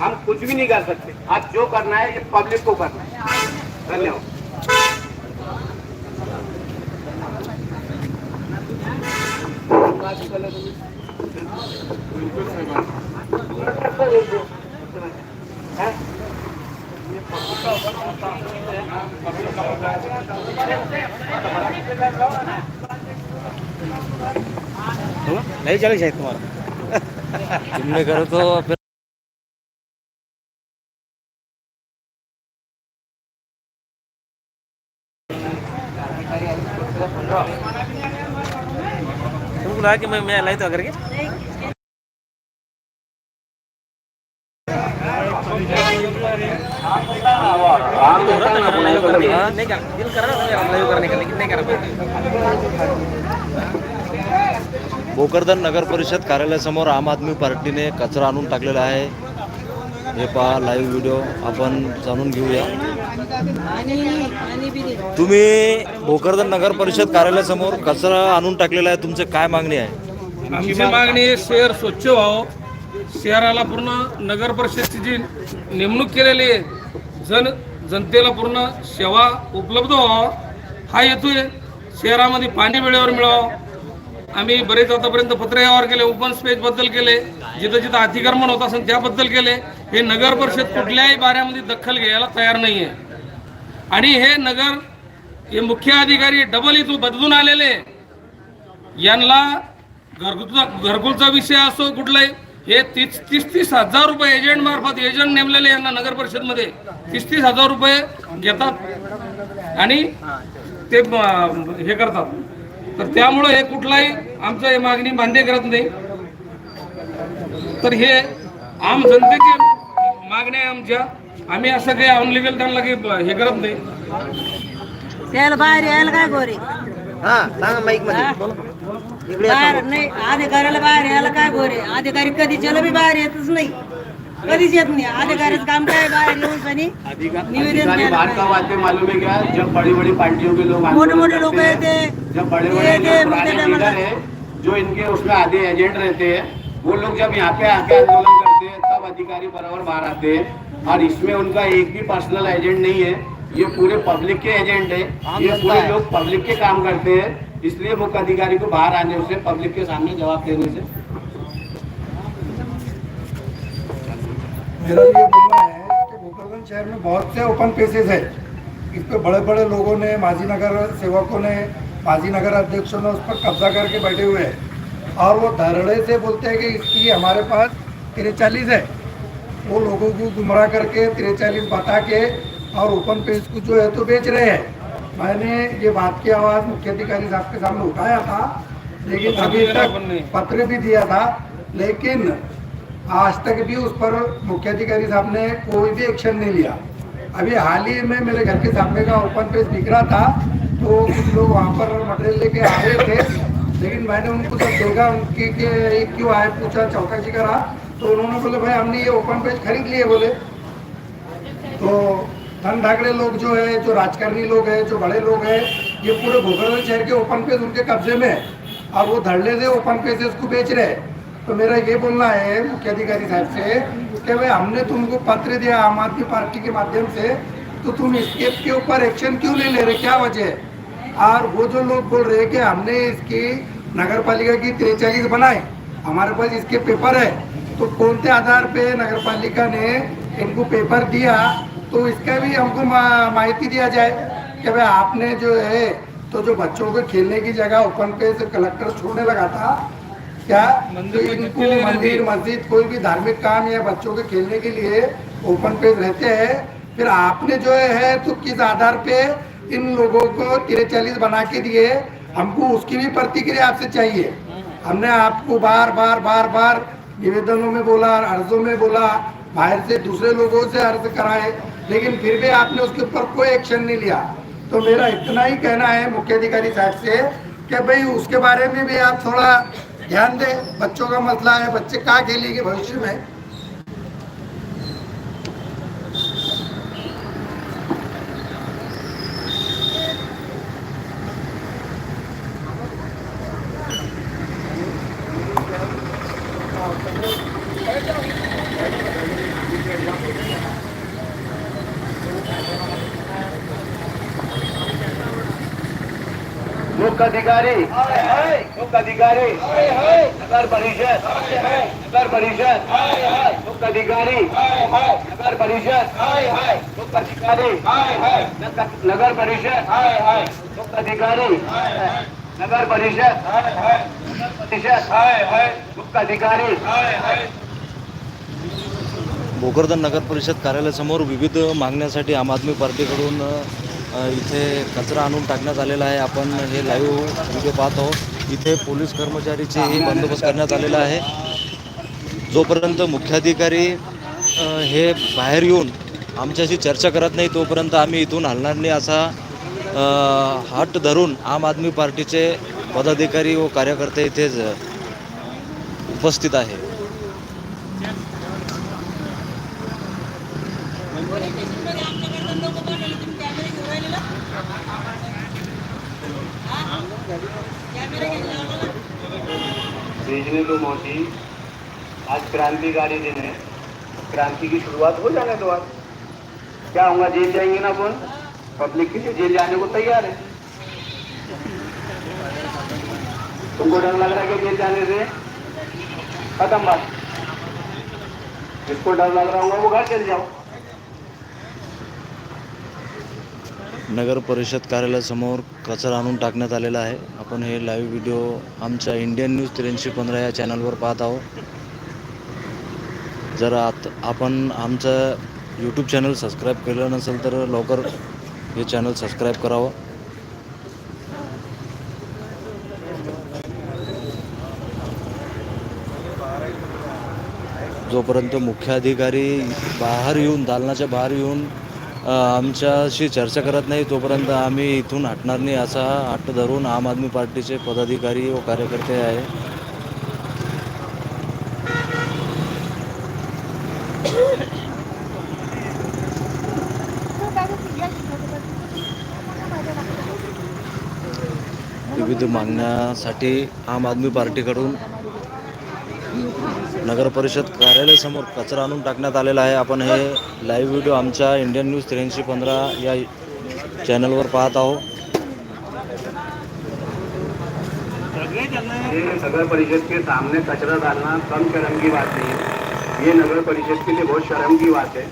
हम कुछ भी नहीं कर सकते। आप जो करना है ये पब्लिक को करना है। धन्यवाद। नहीं चलेगा शायद तुम्हारा। तुमने करो तो फिर तुमको कि मैं मैं लाई तो करके नहीं कर दिल कर रहा लाइव करने का? लेकिन नहीं कर. भोकरदन नगर परिषद कार्यालयासमोर आम आदमी पार्टीने कचरा आणून टाकलेला आहे. हे पहा लाईव्ह व्हिडिओ आपण जाणून घेऊया. तुम्ही भोकरदन नगर परिषद कार्यालयासमोर कचरा आणून टाकलेला आहे. तुमचं काय मागणी आहे? आमची मागणी आहे शहर स्वच्छ व्हावं. शहराला पूर्ण नगर परिषदची जी नेमणूक केलेली आहे जन जनतेला पूर्ण सेवा उपलब्ध व्हावं. हा हेतू आहे. शहरामध्ये पाणी वेळेवर मिळावं. आम्ही बरेच आतापर्यंत पत्रव्यवहार केले ओपन स्पेस बद्दल केले जिथं जिथं अतिक्रमण होत असेल त्याबद्दल केले. हे नगर परिषद कुठल्याही बाऱ्यामध्ये दखल घ्यायला तयार नाही आहे आणि हे नगर हे मुख्य अधिकारी डबल इथून बदलून आलेले. यांना घरगुतीचा घरकुलचा विषय असो कुठलाही हे तीस तीस तीस हजार रुपये एजंट मार्फत एजंट नेमलेले यांना नगर परिषदमध्ये तीस तीस हजार रुपये घेतात. आणि ते हे करतात. तर त्यामुळं हे कुठलाही आमचं हे मागणी मान्य करत नाही. तर हे आम जनतेची मागणी आहे आमच्या. आम्ही असं काही अनलिगल त्यांना काही हे करत नाही. त्याला बाहेर यायला काय गोरे? हा सांगा माईक बाहेर नाही अधिकाऱ्याला बाहेर यायला काय गोरे? अधिकारी कधी चलो बी बाहेर येतच नाही. कधीच येत नाही. अधिकाऱ्याचं काम काय बाहेर येऊन सनी निवेदन अधिकारी बाहर मालूम है क्या जब बड़ी बड़ी पार्टियों के लोग मोटे आंदोलन मोटे लोग करते हैं, येते. जब बड़े बड़े ये जो मुद्दे पुराने टाइम लीडर है जो इनके उसमें आधे एजेंट रहते हैं वो लोग जब यहाँ पे आके आंदोलन हैं अधिकारी बराबर बाहर आते हैं और इसमें उनका एक भी पर्सनल एजेंट नहीं है। ये पूरे पब्लिक के एजेंट है। ये पूरे लोग पब्लिक के काम करते हैं। इसलिए मुख्य अधिकारी को बाहर आने से पब्लिक के सामने जवाब देने से। मेरा ये बोलना है कि गोपालगंज शहर में बहुत से ओपन प्लेसेस है। इस पर बड़े बड़े लोगों ने माजी नगर सेवकों ने माजी नगर अध्यक्षों ने उस पर कब्जा करके बैठे हुए हैं। और वो धरड़े से बोलते हैं कि इसकी हमारे पास तिरचालीस है। वो लोगों को गुमराह करके तिरचालीस बता के और ओपन पेज को जो है तो बेच रहे हैं। मैंने ये बात की आवाज़ मुख्य अधिकारी साहब के सामने उठाया था लेकिन अभी तक पत्र भी दिया था लेकिन आज तक भी उस पर मुख्य अधिकारी साहब ने कोई भी एक्शन नहीं लिया। अभी हाल ही में मेरे घर के सामने का ओपन पेज दिख रहा था तो कुछ लोग वहाँ पर मटेरियल लेके आ रहे थे लेकिन मैंने उनको जब देखा उनकी क्यों आए पूछा चौकसी करा तो उन्होंने बोले, भाई, हमने ये ओपन पेज खरीद लिए बोले। तो धन ठाकरे लोग जो है, जो राजकारणी लोग हैं, जो बड़े लोग हैं, ये पूरे भोकरदन शहर के ओपन पेज उनके कब्जे में है। और वो धड़ल्ले से ओपन पेज को बेच रहे तो मेरा ये बोलना है, मुख्य अधिकारी साहब से, कि भाई, हमने तुमको पत्र दिया आम आदमी पार्टी के माध्यम से तो तुम इसके के ऊपर एक्शन क्यों नहीं ले रहे? क्या वजह और वो जो लोग बोल रहे हैं कि हमने इसकी नगर पालिका की तिरचालीस बनाए हमारे पास इसके पेपर है। तो कौन से आधार पे नगर पालिका ने इनको पेपर दिया? तो इसका भी हमको माहिती दिया जाए कि भाई आपने जो है तो जो बच्चों को खेलने की जगह ओपन पे से कलेक्टर छोड़ने लगा था क्या तो इनको मंदिर मस्जिद कोई भी धार्मिक काम या बच्चों के खेलने के लिए ओपन पेज रहते हैं फिर आपने जो है तो किस आधार पे इन लोगों को तिरचालीस बना के दिए? हमको उसकी भी प्रतिक्रिया आपसे चाहिए। हमने आपको बार बार बार बार निवेदनों में बोला, अर्जों में बोला, बाहर से दूसरे लोगों से अर्ज़ कराए, लेकिन फिर भी आपने उसके ऊपर कोई एक्शन नहीं लिया। तो मेरा इतना ही कहना है मुख्य अधिकारी साहब से कि भाई उसके बारे में भी आप थोड़ा ध्यान दें। बच्चों का मसला है, बच्चे कहाँ खेलेंगे भविष्य में? अधिकारी। मुख्य अधिकारी। नगर परिषद। नगर परिषद। मुख्य अधिकारी। नगर परिषद। मुख्य अधिकारी। नगर परिषद। मुख्य अधिकारी। नगर परिषद। परिषद मुख्य अधिकारी। भोकरदन नगर परिषद कार्यालयासमोर विविध मागण्यासाठी आम आदमी पार्टीकडून इथे कचरा आणून टाकण्यात आलेला आहे. आपण हे लाईव्ह व्हिडिओ पाहत आहोत. इथे पोलीस कर्मचारीचेही बंदोबस्त करण्यात आलेला आहे. जोपर्यंत मुख्याधिकारी हे बाहेर येऊन आमच्याशी चर्चा करत नाही तोपर्यंत आम्ही इथून हलणार नाही असा हट धरून आम आदमी पार्टीचे पदाधिकारी व कार्यकर्ते इथे उपस्थित आहे. दो मोदी आज क्रांतिकारी दिन है। क्रांति की शुरुआत हो जाने दो आज। क्या होगा, जेल जाएँगे ना अपन? पब्लिक के लिए जेल जाने को तैयार है। तुमको डर लग रहा है कि जेल जाने से? खत्म बात। जिसको डर लग रहा होगा, वो घर चल जाओ। नगर परिषद कार्यालयासमोर कचरा आणून टाकण्यात आलेला आहे. आपण हे लाईव्ह व्हिडिओ आमच्या इंडियन न्यूज त्र्याऐंशी पंधरा या चॅनलवर पाहत आहोत. जर आत आपण आमचं यूट्यूब चॅनल सबस्क्राईब केलं नसेल तर लवकर हे चॅनल सबस्क्राईब करावं. जोपर्यंत मुख्याधिकारी बाहेर येऊन दालनाच्या बाहेर येऊन आमच्याशी चर्चा करत नाही तोपर्यंत आम्ही इथून हटणार नाही असा हट्ट धरून आम आदमी पार्टीचे पदाधिकारी व कार्यकर्ते आहे. विविध मागण्यासाठी आम आदमी पार्टीकडून नगरपरिषद कार्यालयासमोर कचरा आणून टाकण्यात आलेला आहे. आपण हे लाईव्ह व्हिडिओ आमच्या इंडियन न्यूज त्र्याऐंशी पंधरा या चॅनलवर पाहत आहोत. ये नगर परिषद के सामने कचरा डालना कम शर्म की बात नहीं. है ये नगर परिषद के लिए बहुत शर्म की बात है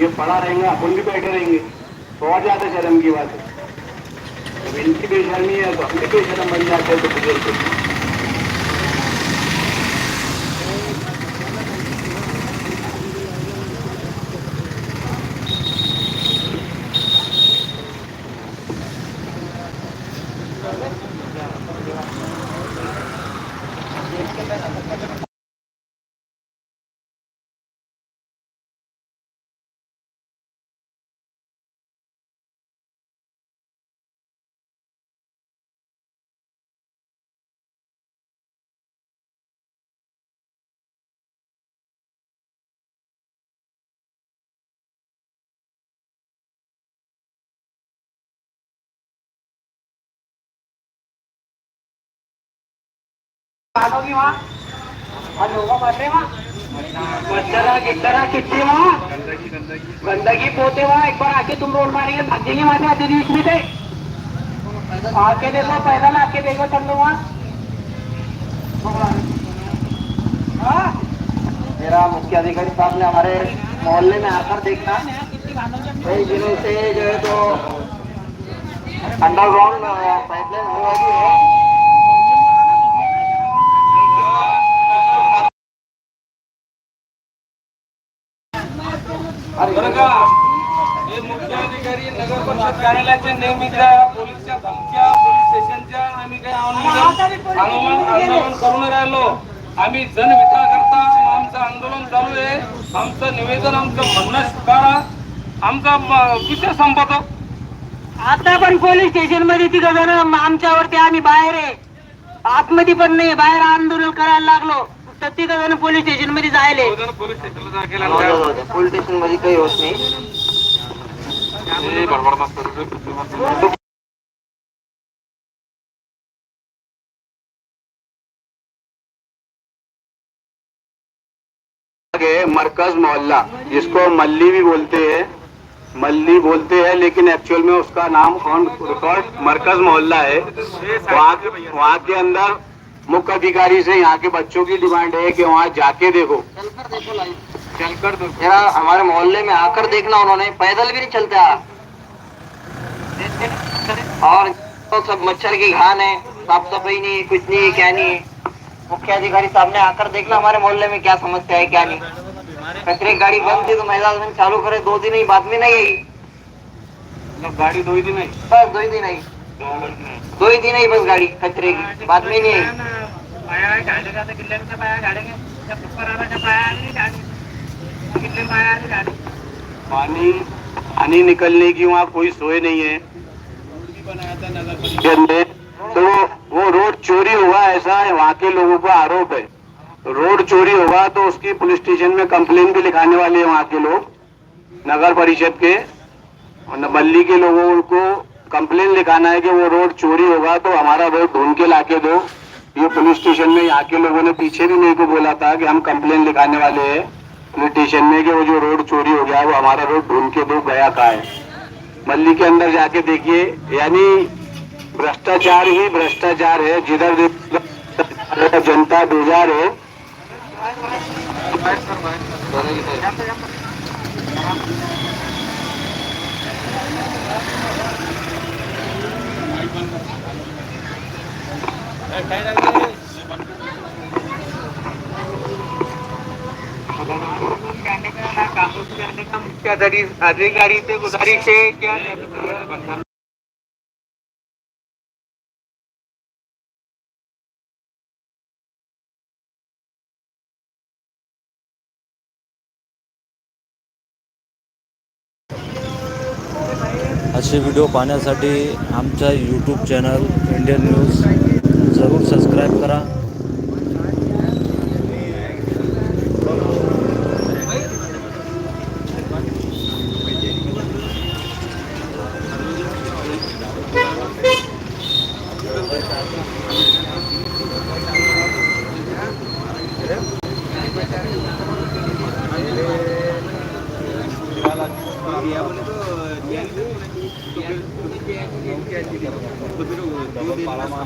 ये पड़ा रहेगा अपन भी बैठे रहेंगे. बहुत ज्यादा शर्म की बात है. जब इनकी बेशर्मी है तो हम भी बेशर्म बन जाते हैं तो बुजुर्ग गंदगी पोते वहाँ एक बार आके तुम रोड मारेंगे भाग जाएँगे से आते बीच में से। आके देखो, पैदल आके देखो चल लो वहाँ। हाँ? मेरा मुख्य अधिकारी साहब ने हमारे मोहल्ले में आकर देखा। कई दिनों से जो है तो अंडरग्राउंड पाइपलाइन हो रही है कार्यालयाच्या नेहमीच्या पोलीसच्या धमक्या पोलीस स्टेशनच्या आम्ही काही आंदोलन आंदोलन करून राहिलो. आम्ही जनहिता करता आमचं आंदोलन चालू आहे. आमचं निवेदन आमचं म्हणणं स्वीकारा. आमचा विषय संपतो. आता पण पोलीस स्टेशनमध्ये तिघ जण आमच्यावरती आम्ही बाहेर आहे. आतमध्ये पण नाही बाहेर आंदोलन करायला लागलो. तर तिघ जण पोलीस स्टेशनमध्ये जायले पोलीस स्टेशनला जा केल्यानंतर पोलीस स्टेशनमध्ये काही होत नाही. है मरकज मोहल्ला, जिसको मल्ली भी बोलते हैं। मल्ली बोलते हैं, लेकिन एक्चुअल में उसका नाम ऑन रिकॉर्ड मरकज मोहल्ला है। वहाँ वहाँ के अंदर मुख्य अधिकारी से यहाँ के बच्चों की डिमांड है कि वहाँ जाके देखो। चलकर देखो जरा हमारे मोहल्ले में आकर देखना उन्होंने पैदल भी नहीं चलते। और तो सब मच्छर की घान है साफ़ सफ़ाई नहीं कुछ नहीं क्या नहीं है। मुख्य अधिकारी साहब ने आकर देखना हमारे मोहल्ले में क्या समस्या है क्या नहीं। कचरे की गाड़ी बंद थी तो महिला चालू करे दो दिन ही बाद में नहीं आई। गाड़ी दो ही दिन है बस दो ही दिन आई। दो ही आई बस गाड़ी कचरे की बाद में नहीं। आई पानी पानी निकलने की वहाँ कोई सोए नहीं है। तो वो रोड चोरी हुआ, ऐसा है, वहाँ के लोगों का आरोप है। रोड चोरी होगा तो उसकी पुलिस स्टेशन में कंप्लेन भी लिखाने वाले हैं वहाँ के लोग, नगर परिषद के, और नबल्ली के लोगों को कंप्लेन लिखाना है कि वो रोड चोरी होगा तो हमारा रोड ढूंढ के ला के दो। ये पुलिस स्टेशन में यहाँ के लोगों ने पीछे भी मेरे को बोला था कि हम कंप्लेन लिखाने वाले हैं। पुलिस स्टेशन में कि वो जो रोड चोरी हो गया, वो हमारा रोड ढूंढ के दो, गया कहाँ है? मल्ली के अंदर जाके देखिए, यानी भ्रष्टाचार ही भ्रष्टाचार है जिधर जनता बेजार है। अधिकारी से गुजारिश है क्या असे व्हिडिओ पाहण्यासाठी आमच्या YouTube channel Indian news subscribe करा.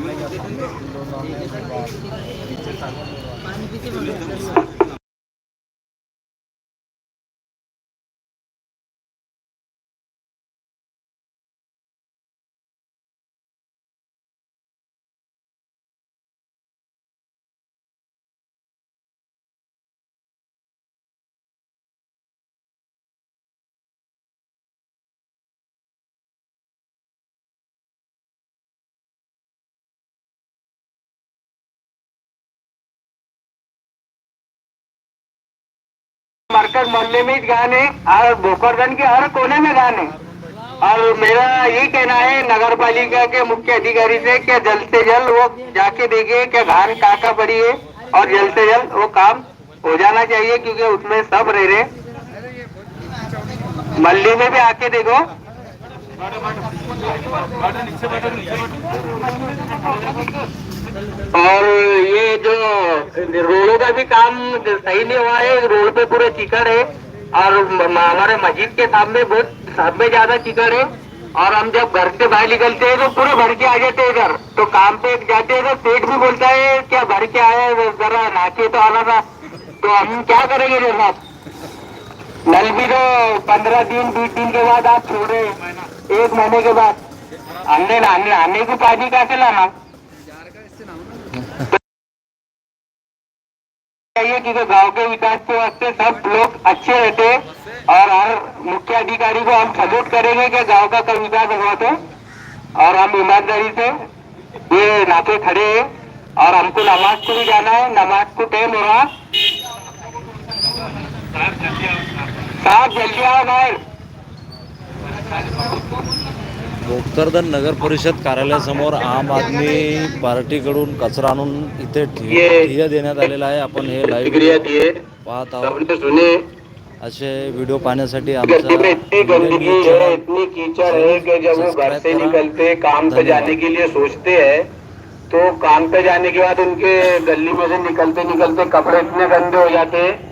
আমরা मरकज मोहल्ले में गान और भोकरगंज के हर कोने में गान और मेरा यही कहना है नगर पालिका के मुख्य अधिकारी से कि जल्द से जल्द वो जाके देखे कि धान कहाँ पड़ी है और जल्द से जल्द वो काम हो जाना चाहिए, क्योंकि उसमें सब रह रहे मल्ली में भी आके देखो। और ये जो रोडों का भी काम सही नहीं हुआ है, रोड पे पूरे चिकड़ है। और हमारे मस्जिद के सामने बहुत, सामने ज़्यादा चिकड़ है। और हम जब घर से बाहर निकलते हैं तो पूरे भर के आ जाते हैं इधर। तो काम पे जाते हैं तो पेट भी बोलता है, क्या भर के आया जरा नाचे तो आना था। तो हम क्या करेंगे जनाब नल भी तो पंद्रह दिन, बीस दिन के बाद आप छोड़े। एक महीने के बाद। आने आने को पानी कैसे लाना चाहिए क्योंकि गाँव के विकास के वास्ते सब लोग अच्छे रहते और हर मुख्य अधिकारी को हम सपोर्ट करेंगे कि गाँव का कल विकास हुआ तो। और हम ईमानदारी से ये नाते खड़े हैं और हमको नमाज़ को भी जाना है, नमाज़ को टाइम हो रहा साहब जल्दी आओ बाहर भोकरदन नगर परिषद कार्यालयासमोर आम आदमी पार्टीकडून कचरा आणून इथे ठि- ये- ठिय्या देण्यात आलेला आहे. आपण हे लाईव्ह पाहत आहोत. असे व्हिडिओ पाहण्यासाठी आमचा गली में इतनी इंडियन गंदगी न्यूज चॅनल इतनी कीचड़ कि जब वो घर से निकलते काम पे जाने के लिए सोचते हैं. तो काम पे जाने के बाद उनके गली में से निकलते निकलते कपड़े इतने गंदे हो जाते हैं।